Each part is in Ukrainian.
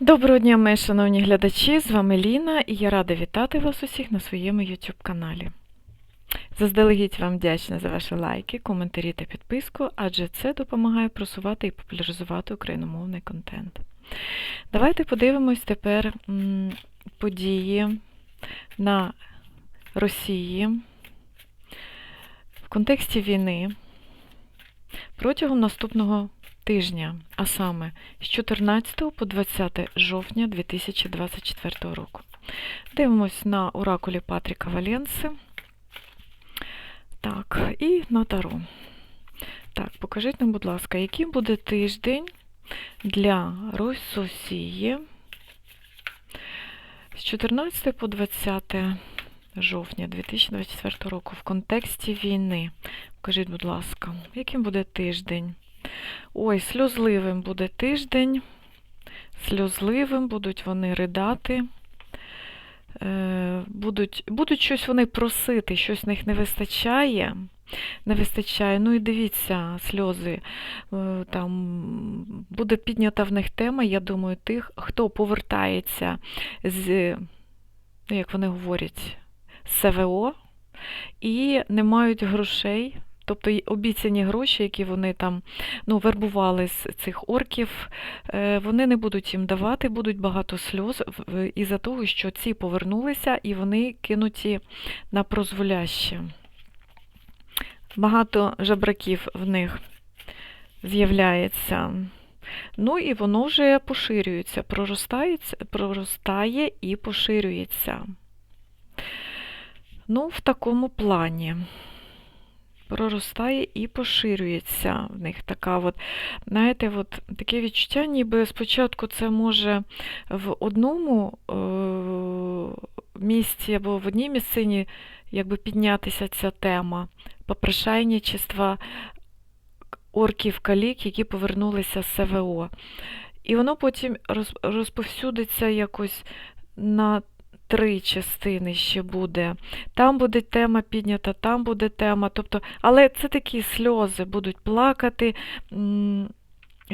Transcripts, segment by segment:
Доброго дня, мої шановні глядачі! З вами Ліна і я рада вітати вас усіх на своєму YouTube каналі. Заздалегідь вам вдячна за ваші лайки, коментарі та підписку, адже це допомагає просувати і популяризувати україномовний контент. Давайте подивимось тепер події на Росії в контексті війни протягом наступного тижня, а саме з 14 по 20 жовтня 2024 року. Дивимось на оракулі Патріка Валенси. Так, і на Таро. Так, покажіть нам, будь ласка, який буде тиждень для Росії з 14 по 20 жовтня 2024 року в контексті війни. Покажіть, будь ласка, яким буде тиждень? Ой, сльозливим буде тиждень. Сльозливим будуть вони ридати. Е, Будуть, будуть щось вони просити, щось в них не вистачає. Не вистачає. Ну і дивіться, сльози. Е, Там буде піднята в них тема, я думаю, тих, хто повертається з, як вони говорять, СВО і не мають грошей. Тобто обіцяні гроші, які вони там ну, вербували з цих орків, е, вони не будуть їм давати, будуть багато сльоз із-за того, що ці повернулися і вони кинуті на прозволяще. Багато жебраків в них з'являється. Ну і воно вже поширюється, проростається, проростає і поширюється. Ну, в такому плані проростає і поширюється в них така от, знаєте, от таке відчуття, ніби спочатку це може в одному е- місці або в одній місцині якби піднятися ця тема попрошайничества орків калік, які повернулися з СВО. І воно потім розповсюдиться якось на три частини ще буде. Там буде тема піднята, там буде тема. Тобто, але це такі сльози будуть плакати,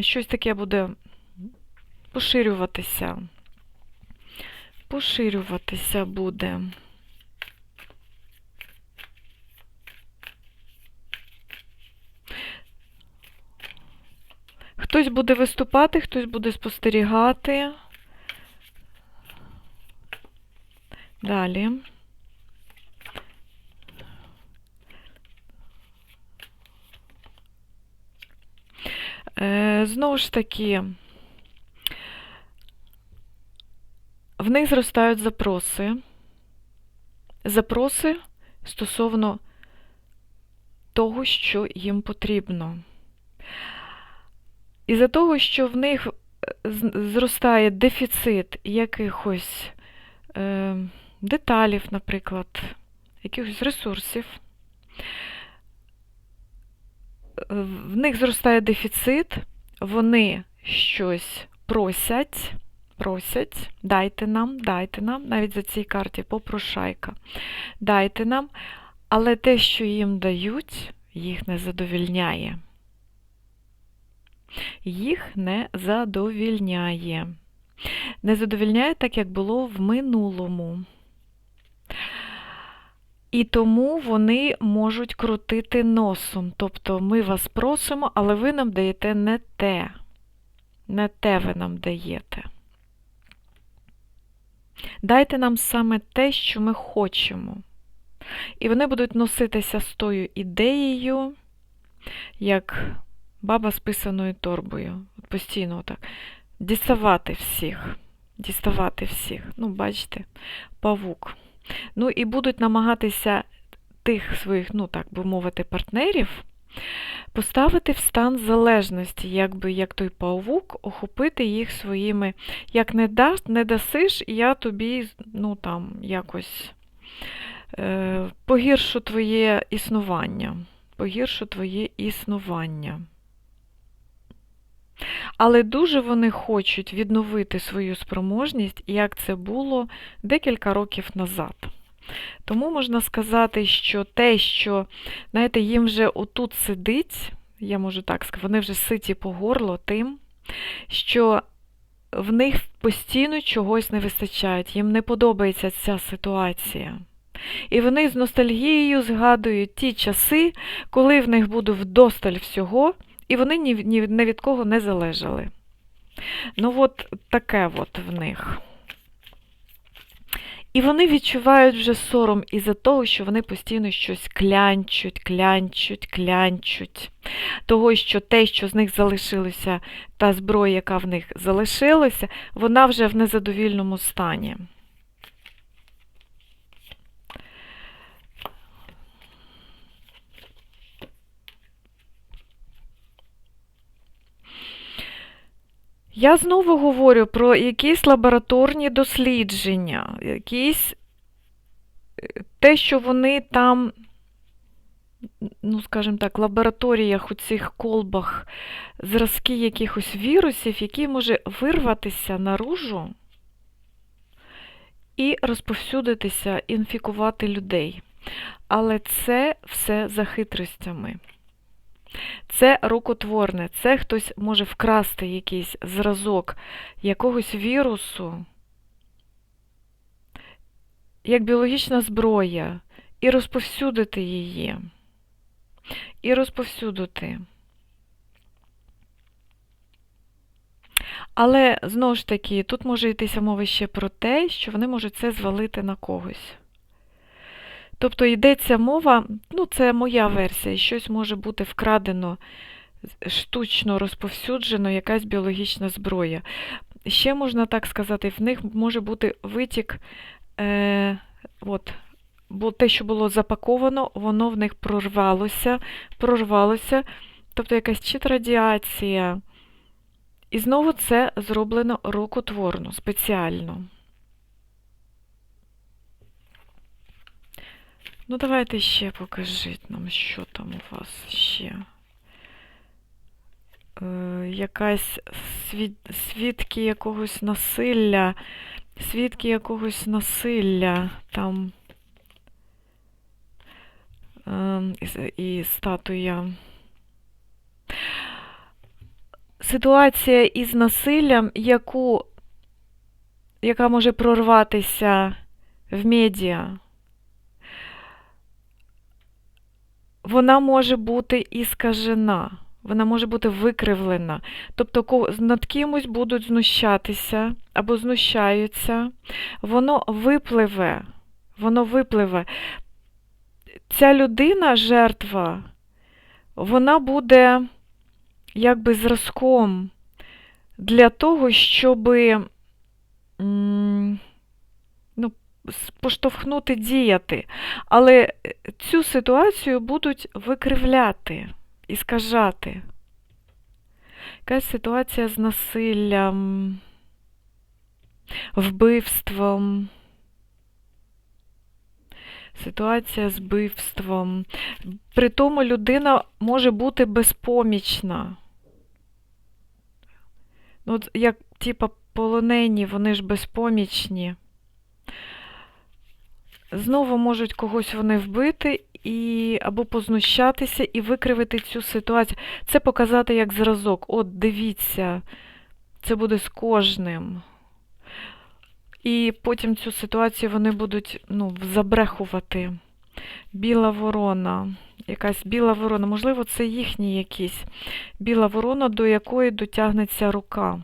щось таке буде поширюватися. Поширюватися буде. Хтось буде виступати, хтось буде спостерігати. Далі. Е, Знову ж таки, в них зростають запроси. Запроси стосовно того, що їм потрібно. Із-за того, що в них е, зростає дефіцит якихось е, деталів, наприклад, якихось ресурсів, в них зростає дефіцит, вони щось просять, просять, дайте нам, дайте нам, навіть за цій карті попрошайка, дайте нам, але те, що їм дають, їх не задовільняє. Їх не задовільняє. Не задовільняє так, як було в минулому. І тому вони можуть крутити носом. Тобто ми вас просимо, але ви нам даєте не те. Не те ви нам даєте. Дайте нам саме те, що ми хочемо. І вони будуть носитися з тою ідеєю, як баба з писаною торбою. Постійно так. Діставати всіх. Діставати всіх. Ну, бачите, павук. Ну і будуть намагатися тих своїх, ну так би мовити, партнерів поставити в стан залежності, якби як той павук, охопити їх своїми. Як не даш, не дасиш, я тобі, ну там, якось е, погіршу твоє існування. Погіршу твоє існування. Але дуже вони хочуть відновити свою спроможність, як це було декілька років назад. Тому можна сказати, що те, що, знаєте, їм вже отут сидить, я можу так сказати, вони вже ситі по горло тим, що в них постійно чогось не вистачає, їм не подобається ця ситуація. І вони з ностальгією згадують ті часи, коли в них буде вдосталь всього, і вони ні, ні, ні від кого не залежали. Ну, от таке от в них. І вони відчувають вже сором із-за того, що вони постійно щось клянчуть, клянчуть, клянчуть. Того, що те, що з них залишилося, та зброя, яка в них залишилася, вона вже в незадовільному стані. Я знову говорю про якісь лабораторні дослідження, якісь е, те, що вони там, ну, скажімо так, в лабораторіях у цих колбах зразки якихось вірусів, які може вирватися наружу і розповсюдитися, інфікувати людей. Але це все за хитростями. Це рукотворне, це хтось може вкрасти якийсь зразок якогось вірусу, як біологічна зброя, і розповсюдити її. І розповсюдити. Але, знову ж таки, тут може йтися мова ще про те, що вони можуть це звалити на когось. Тобто йдеться мова, ну це моя версія, щось може бути вкрадено, штучно розповсюджено, якась біологічна зброя. Ще можна так сказати, в них може бути витік, е, от, бо те, що було запаковано, воно в них прорвалося, прорвалося, тобто якась чит радіація. І знову це зроблено рукотворно, спеціально. Ну, давайте ще покажіть нам, що там у вас ще. Е, якась свід... свідки якогось насилля, свідки якогось насилля там е, і, статуя. Ситуація із насиллям, яку, яка може прорватися в медіа. Вона може бути і скажена, вона може бути викривлена. Тобто над кимось будуть знущатися або знущаються, воно випливе, воно випливе. Ця людина, жертва, вона буде якби зразком для того, щоби поштовхнути діяти. Але е, цю ситуацію будуть викривляти і скажати. Якась ситуація з насиллям, вбивством. Ситуація з вбивством. При тому людина може бути безпомічна. Ну, Як, типа, полонені, вони ж безпомічні. Знову можуть когось вони вбити і або познущатися і викривити цю ситуацію. Це показати як зразок. От, дивіться, це буде з кожним. І потім цю ситуацію вони будуть ну, забрехувати. Біла ворона, якась біла ворона, можливо, це їхній якийсь біла ворона, до якої дотягнеться рука.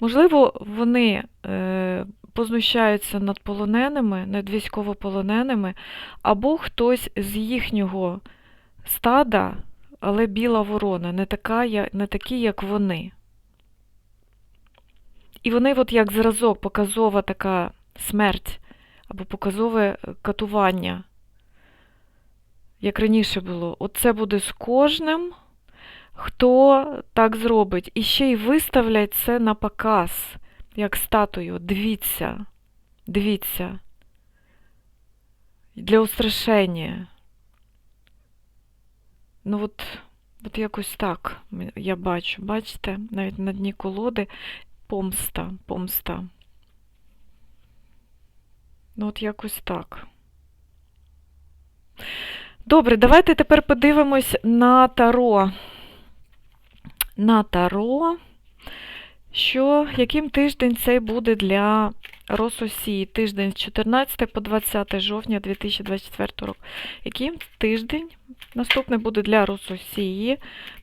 Можливо, вони е, познущаються над полоненими, над військовополоненими, або хтось з їхнього стада, але біла ворона, не, така, не такі, як вони. І вони, от як зразок, показова така смерть або показове катування, як раніше було, оце буде з кожним, хто так зробить. І ще й виставлять це на показ як статую. Дивіться, дивіться. Для устрашення. Ну, от, от якось так я бачу. Бачите, навіть на дні колоди помста, помста. Ну, от якось так. Добре, давайте тепер подивимось на таро. На таро. Що яким тиждень цей буде для Рососії? Тиждень з 14 по 20 жовтня 2024 року. Яким тиждень наступний буде для Рососії?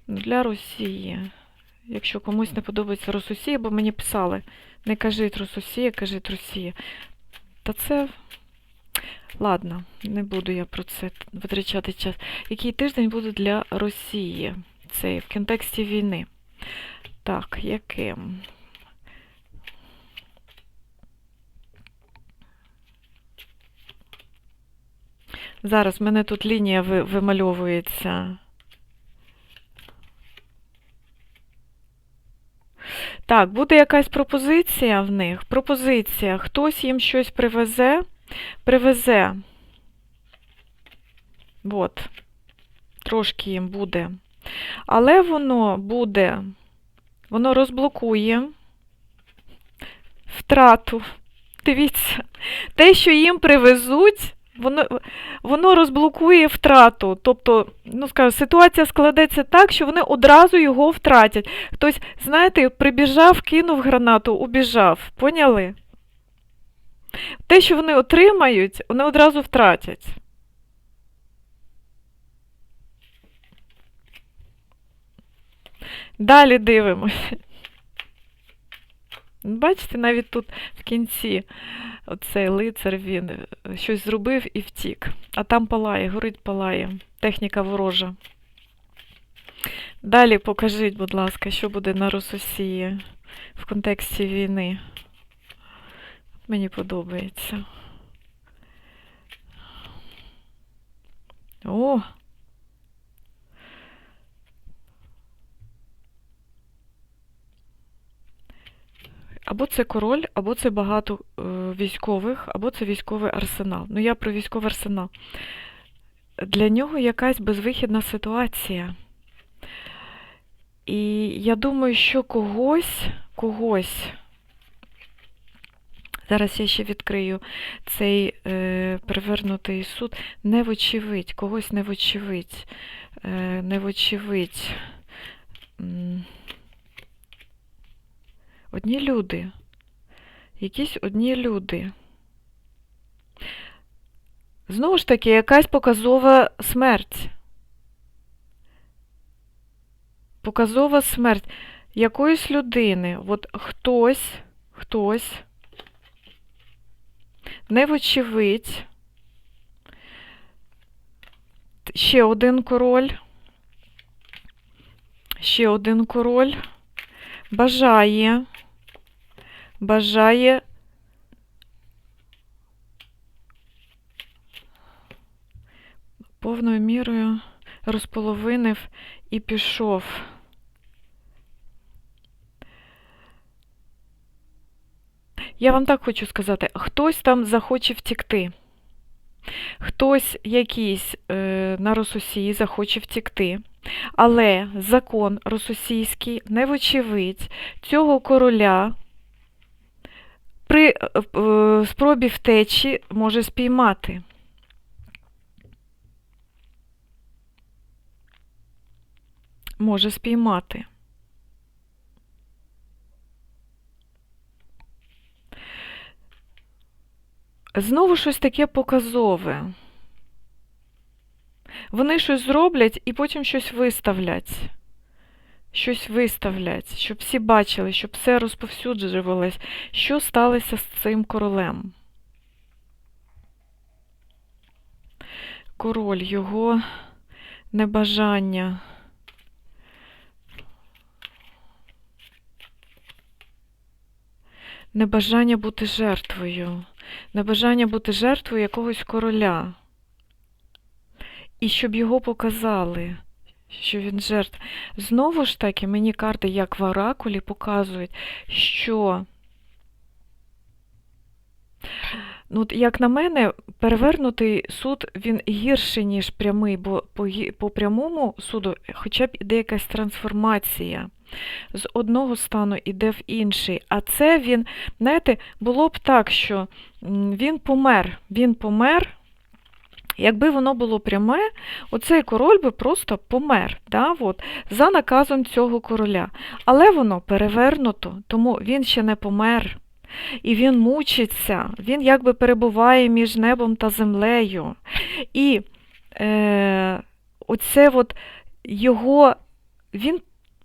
Для Росії. Якщо комусь не подобається Рососія, бо мені писали, не кажіть Рососія, кажіть Росія. Та це. Ладно, не буду я про це витрачати час. Який тиждень буде для Росії? Це в контексті війни. Так, яким? Зараз в мене тут лінія ви- вимальовується. Так, буде якась пропозиція в них. Пропозиція. Хтось їм щось привезе. Привезе. От. Трошки їм буде. Але воно буде, воно розблокує втрату. Дивіться, те, що їм привезуть, воно, воно розблокує втрату. Тобто, ну скажу, ситуація складеться так, що вони одразу його втратять. Хтось, знаєте, прибіжав, кинув гранату, убіжав. Поняли? Те, що вони отримають, вони одразу втратять. Далі дивимося. Бачите, навіть тут в кінці оцей лицар він е, щось зробив і втік. А там палає, горить палає. Техніка ворожа. Далі покажіть, будь ласка, що буде на Рососії в контексті війни. Мені подобається. О! Або це король, або це багато е, військових, або це військовий арсенал. Ну, я про військовий арсенал. Для нього якась безвихідна ситуація. І я думаю, що когось, когось. Зараз я ще відкрию цей е, перевернутий суд. Не вочевидь, когось не вочевидь. Е, не вочевидь. Одні люди. Якісь одні люди. Знову ж таки, якась показова смерть. Показова смерть якоїсь людини. От хтось, хтось, не вочевидь. Ще один король. Ще один король бажає, бажає повною мірою розполовинив і пішов. Я вам так хочу сказати, хтось там захоче втікти. Хтось якийсь е, на Рососії захоче втікти. Але закон російський, невочевидь, цього короля при е, е, спробі втечі може спіймати. Може спіймати. Знову щось таке показове. Вони щось зроблять і потім щось виставлять. Щось виставлять, щоб всі бачили, щоб все розповсюджувалось, що сталося з цим королем. Король, його небажання. Небажання бути жертвою, небажання бути жертвою якогось короля. І щоб його показали, що він жертва. Знову ж таки, мені карти, як в оракулі, показують, що, ну, як на мене, перевернутий суд, він гірший, ніж прямий, бо по, по прямому суду хоча б іде якась трансформація. З одного стану іде в інший. А це він, знаєте, було б так, що він помер. Він помер, Якби воно було пряме, оцей король би просто помер да, от, за наказом цього короля. Але воно перевернуто, тому він ще не помер. І він мучиться, він якби перебуває між небом та землею. І е, оце от його, він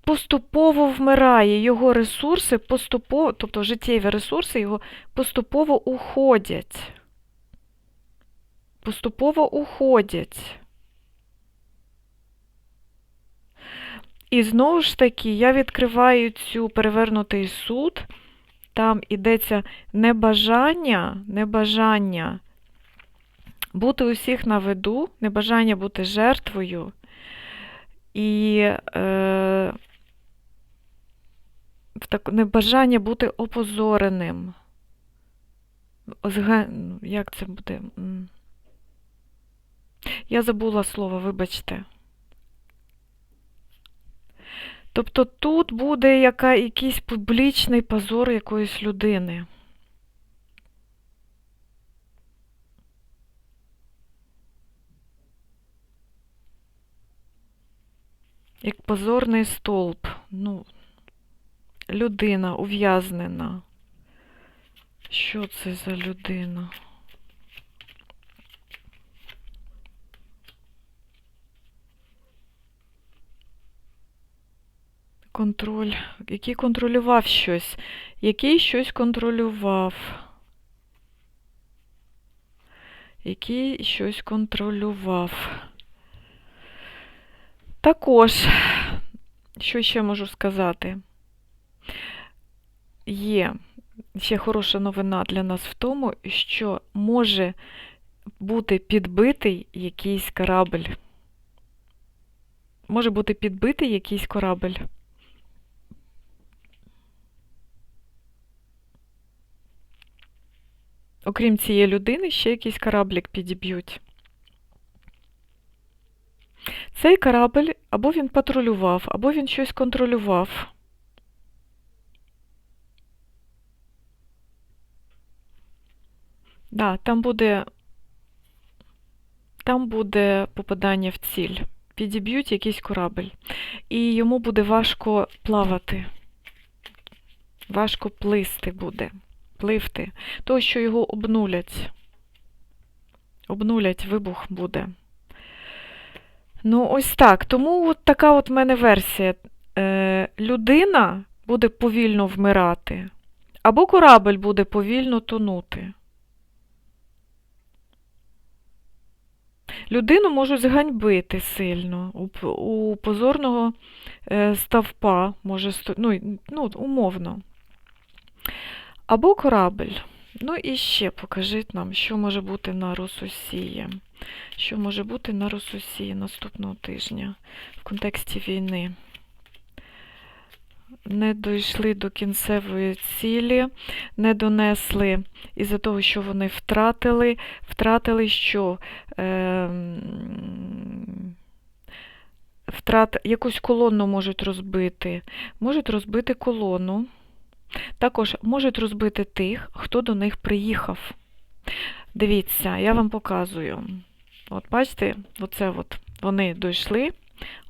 поступово вмирає, його ресурси поступово, тобто життєві ресурси його поступово уходять. Поступово уходять. І знову ж таки, я відкриваю цю перевернутий суд. Там йдеться небажання, небажання бути усіх на виду, небажання бути жертвою і е, так, небажання бути опозореним. Ну, Як це буде? Я забула слово, вибачте. Тобто тут буде яка, якийсь публічний позор якоїсь людини. Як позорний стовп. Ну, людина ув'язнена. Що це за людина? Контроль. Який контролював щось. Який щось контролював. Який щось контролював. Також, що ще можу сказати? Є ще хороша новина для нас в тому, що може бути підбитий якийсь корабль. Може бути підбитий якийсь корабль. Окрім цієї людини, ще якийсь кораблик підіб'ють. Цей корабль або він патрулював, або він щось контролював. Да, там буде, там буде попадання в ціль. Підіб'ють якийсь корабль. І йому буде важко плавати. Важко плисти буде. Пливти. То, що його обнулять. Обнулять, вибух буде. Ну, ось так. Тому от така от в мене версія. Е, людина буде повільно вмирати, або корабль буде повільно тонути. Людину можуть зганьбити сильно. У, у позорного е, ставпа може ну, ну, умовно. Або корабль. Ну і ще покажіть нам, що може бути на Росусії. Що може бути на Росусії наступного тижня в контексті війни. Не дійшли до кінцевої цілі, не донесли із-за того, що вони втратили, втратили що? Ем, втрат... Якусь колону можуть розбити. Можуть розбити колону. Також можуть розбити тих, хто до них приїхав. Дивіться, я вам показую. От бачите, оце от вони дійшли,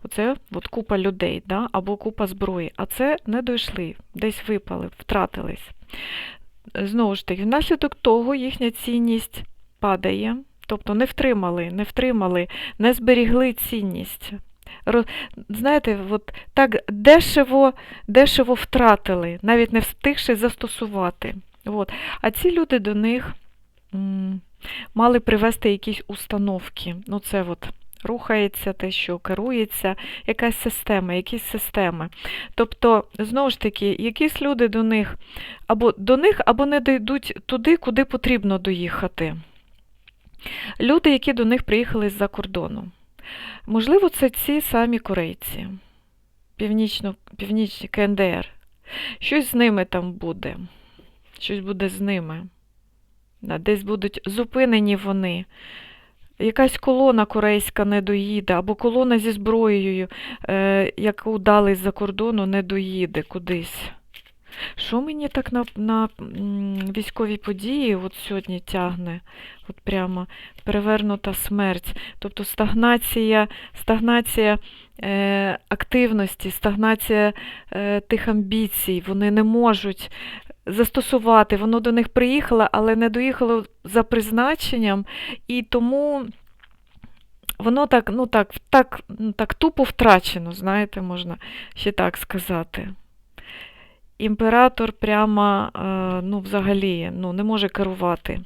оце от купа людей, да? або купа зброї, а це не дійшли, десь випали, втратились. Знову ж таки, внаслідок того їхня цінність падає, тобто не втримали, не втримали, не зберігли цінність. Знаєте, от так дешево, дешево втратили, навіть не встигши застосувати. От. А ці люди до них м, мали привести якісь установки. Ну, це от рухається те, що керується, якась система, якісь системи. Тобто, знову ж таки, якісь люди до них або до них, або не дійдуть туди, куди потрібно доїхати. Люди, які до них приїхали з-за кордону. Можливо, це ці самі корейці, північно, північні КНДР. Щось з ними там буде. Щось буде з ними. Десь будуть зупинені вони. Якась колона корейська не доїде, або колона зі зброєю, е, яку дали з-за кордону, не доїде кудись. Що мені так на, на військові події от сьогодні тягне? От прямо перевернута смерть. Тобто стагнація, стагнація е, активності, стагнація е, тих амбіцій. Вони не можуть застосувати. Воно до них приїхало, але не доїхало за призначенням, і тому воно так, ну так, так, так тупо втрачено, знаєте, можна ще так сказати. Імператор прямо, е, ну, взагалі, ну, не може керувати.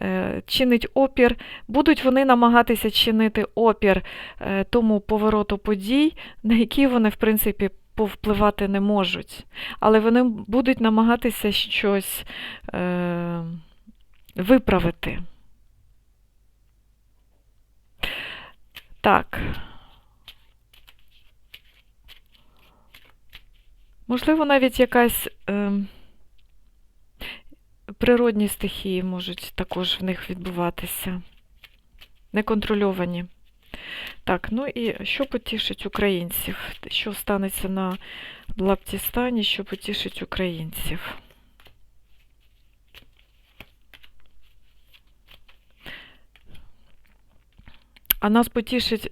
Е, Чинить опір, будуть вони намагатися чинити опір е, тому повороту подій, на які вони, в принципі, повпливати не можуть. Але вони будуть намагатися щось е, виправити. Так. Можливо, навіть якась е, природні стихії можуть також в них відбуватися. Неконтрольовані. Так, ну і що потішить українців? Що станеться на Лаптістані, що потішить українців? А нас потішить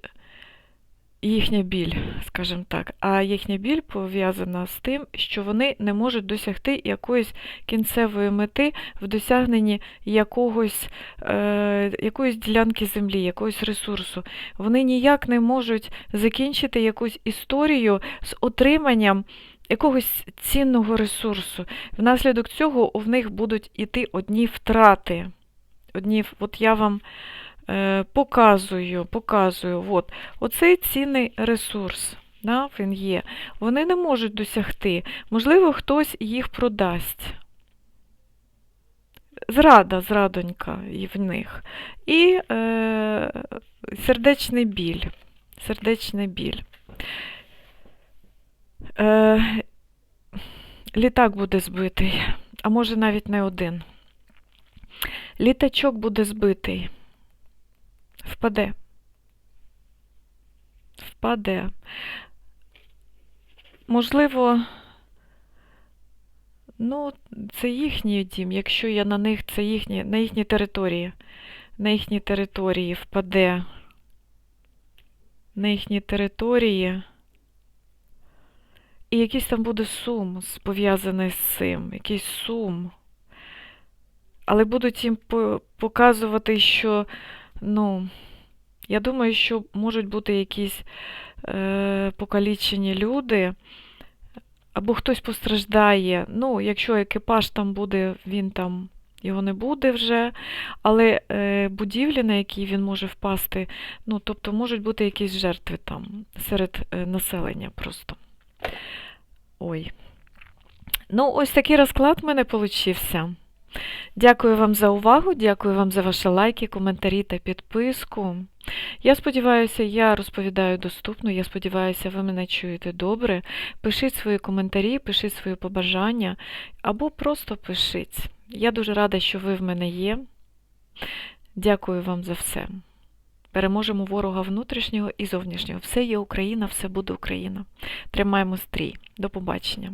їхня біль, скажімо так. А їхня біль пов'язана з тим, що вони не можуть досягти якоїсь кінцевої мети в досягненні якогось, е, якоїсь ділянки землі, якогось ресурсу. Вони ніяк не можуть закінчити якусь історію з отриманням якогось цінного ресурсу. Внаслідок цього в них будуть іти одні втрати. Одні, от я вам показую, показую, от, оцей цінний ресурс, да, він є. Вони не можуть досягти. Можливо, хтось їх продасть. Зрада, зрадонька в них. І е, сердечний біль. Сердечний біль. Е, літак буде збитий, а може навіть не один. Літачок буде збитий. Впаде. Впаде. Можливо, ну, це їхній дім, якщо я на них, це їхні, на їхній території. На їхній території впаде. На їхній території. І якийсь там буде сум пов'язаний з цим, якийсь сум. Але будуть їм показувати, що, ну, я думаю, що можуть бути якісь е, покалічені люди, або хтось постраждає. Ну, якщо екіпаж там буде, він там. Його не буде вже, але е, будівлі, на які він може впасти, ну, тобто можуть бути якісь жертви там серед е, населення просто. Ой. Ну, ось такий розклад в мене получився. Дякую вам за увагу, дякую вам за ваші лайки, коментарі та підписку. Я сподіваюся, я розповідаю доступно, я сподіваюся, ви мене чуєте добре. Пишіть свої коментарі, пишіть свої побажання або просто пишіть. Я дуже рада, що ви в мене є. Дякую вам за все. Переможемо ворога внутрішнього і зовнішнього. Все є Україна, все буде Україна. Тримаємо стрій. До побачення.